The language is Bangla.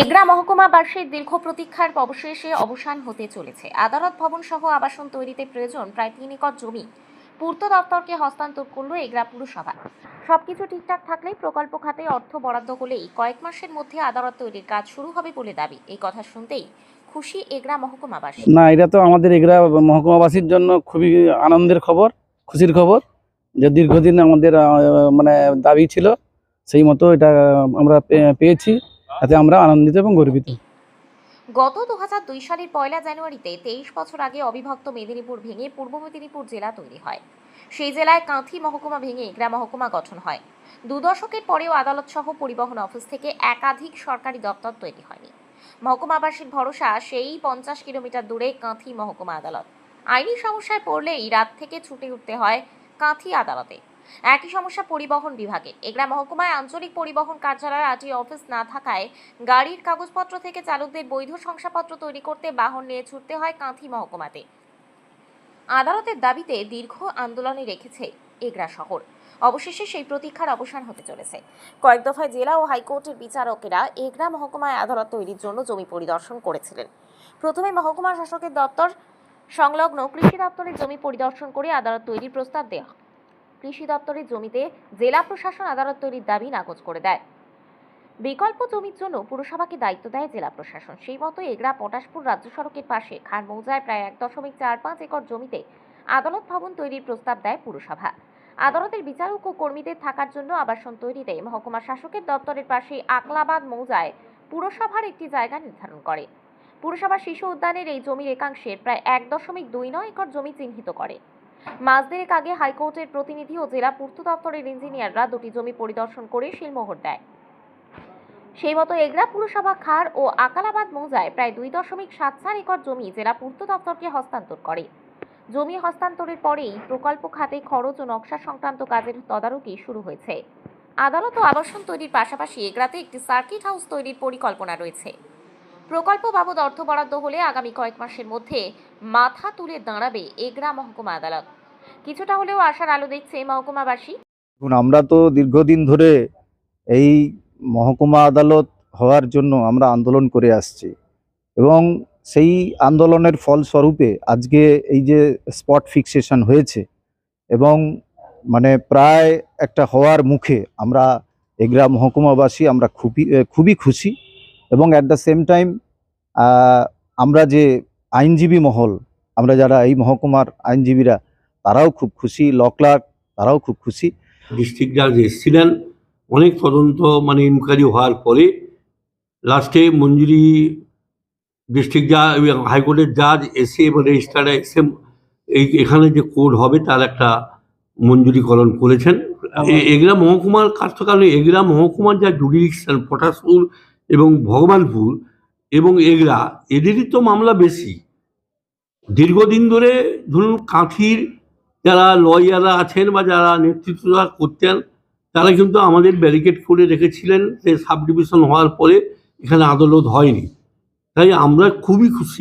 এগরা মহকুমাবাসীর দীর্ঘ প্রতীক্ষার অবশেষে অবসান হতে চলেছে। আদালত ভবন সহ আবাসন তৈরিতে প্রয়োজন প্রায় তিন একর জমি। পূর্ত দপ্তরকে হস্তান্তর করল এগরা পুরসভা। সবকিছু ঠিকঠাক থাকলেই প্রকল্প খাতে অর্থ বরাদ্দ হলেই কয়েক মাসের মধ্যে আদালত তৈরির কাজ শুরু হবে বলে দাবি। এই কথা শুনতেই খুশি এগরা মহকুমাবাসী। না, এটা তো আমাদের এগরা মহকুমাবাসীর জন্য খুবই আনন্দের খবর, খুশির খবর যে দীর্ঘদিন আমাদের মানে দাবি ছিল, সেই মতো এটা আমরা পেয়েছি। এতে আমরা আনন্দিত এবং গর্বিত। গত দু সালের পয়লা জানুয়ারিতে তেইশ বছর আগে অবিভক্ত মেদিনীপুর ভেঙে পূর্ব মেদিনীপুর জেলা তৈরি হয়। সেই জেলায় কাঁথি মহকুমা ভেঙে এগরা মহকুমা গঠন হয়। দু দশকের পরেও আদালত সহ পরিবহন অফিস থেকে একাধিক সরকারি দপ্তর তৈরি হয়নি। মহকুমাবাসীর ভরসা সেই পঞ্চাশ কিলোমিটার দূরে কাঁথি মহকুমা আদালত। আইনি সমস্যায় পড়লেই রাত থেকে ছুটে উঠতে হয় কাঁথি আদালতে। একই সমস্যা পরিবহন বিভাগে। এগরা মহকুমায় আঞ্চলিক পরিবহন কার্যালয়ের আরটি অফিস না থাকায় গাড়ির কাগজপত্র থেকে চালকদের বৈধ শংসাপত্র তৈরি করতে বাহন নিয়ে ছুটতে হয় কাঁথি মহকুমাতে। আদালতের দাবিতে দীর্ঘ আন্দোলনে রেখেছে এগরা শহর। অবশেষে সেই প্রতীক্ষার অবসান হতে চলেছে। কয়েক দফায় জেলা ও হাইকোর্টের বিচারকেরা এগরা মহকুমায় আদালত তৈরির জন্য জমি পরিদর্শন করেছিলেন। প্রথমে মহকুমা শাসকের দপ্তর সংলগ্ন কৃষি দপ্তরের জমি পরিদর্শন করে আদালত তৈরির প্রস্তাব দেওয়া। কৃষি দপ্তরের জমিতে জেলা প্রশাসন আদালত তৈরির দাবি নাকচ করে দেয়। বিকল্প জমির জন্য পুরসভাকে দায়িত্ব দেয় জেলা প্রশাসন। সেই মতো এগরা পটাশপুর রাজ্য সড়কের পাশে খান মৌজায় প্রায় এক দশমিক চার পাঁচ একর জমিতে আদালত ভবন তৈরির প্রস্তাব দেয় পুরসভা। আদালতের বিচারক ও কর্মীদের থাকার জন্য আবাসন তৈরিতে মহকুমা শাসকের দপ্তরের পাশে আকলাবাদ মৌজায় পুরসভার একটি জায়গা নির্ধারণ করে। পুরসভা শিশু উদ্যানের এই জমির একাংশের প্রায় এক দশমিক দুই নয় একর জমি চিহ্নিত করে। মাস দেড়েক আগে হাইকোর্টের প্রতিনিধি ও জেলা পূর্ত দপ্তরের ইঞ্জিনিয়াররা দুটি জমি পরিদর্শন করে শিলমোহর দেয়। সেই মতো এগরা পুরসভা, খার ও আকালাবাদ মৌজায় প্রায় দুই দশমিক সাত চার একর জমি জেলা পূর্ত দপ্তরকে হস্তান্তর করে। জমি হস্তান্তরের পরেই প্রকল্প খাতে খরচ ও নকশা সংক্রান্ত কাজের তদারকি শুরু হয়েছে। আদালত ও আবাসন তৈরির পাশাপাশি এগরাতে একটি সার্কিট হাউস তৈরির পরিকল্পনা রয়েছে। প্রকল্প বাবদ অর্থ বরাদ্দ হলে আগামী কয়েক মাসের মধ্যে মাথা তুলে দাঁড়াবে এগরা মহকুমা আদালত। কিছুটা হলেও আশার আলো দেখছে মহকুমাবাসী। আমরা তো দীর্ঘদিন ধরে এই মহকুমা আদালত হওয়ার জন্য আমরা আন্দোলন করে আসছি এবং সেই আন্দোলনের ফলস্বরূপে আজকে এই যে স্পট ফিক্সেশন হয়েছে এবং মানে প্রায় একটা হওয়ার মুখে আমরা এগরা মহকুমাবাসী আমরা খুবই খুবই খুশি। এবং অ্যাট দ্য সেম টাইম আমরা যে আইনজীবী মহল আমরা যারা এই মহকুমার আইনজীবীরা তারাও খুব খুশি ল ক্লার্ক তারাও খুব খুশি। ডিস্ট্রিক্ট জাজ এসেছিলেন অনেক তদন্ত মানে ইনকোয়ারি হওয়ার পরে লাস্টে মঞ্জুরি ডিস্ট্রিক্ট জাজ হাইকোর্টের জাজ এসে এবং রেজিস্ট্রারে এসে এই এখানে যে কোড হবে তার একটা মঞ্জুরিকরণ করেছেন। এগরা মহকুমার তো কারণ এগরা মহকুমার যা জুডিডিকশন পটাশপুর এবং ভগবানপুর এবং এগরা, এদেরই তো মামলা বেশি। দীর্ঘদিন ধরে ধরুন কাঁথির যারা লয়াররা আছেন বা যারা নেতৃত্বরা করতেন, তারা কিন্তু আমাদের ব্যারিকেড করে রেখেছিলেন যে সাব ডিভিশন হওয়ার পরে এখানে আদালত হয়নি। তাই আমরা খুবই খুশি।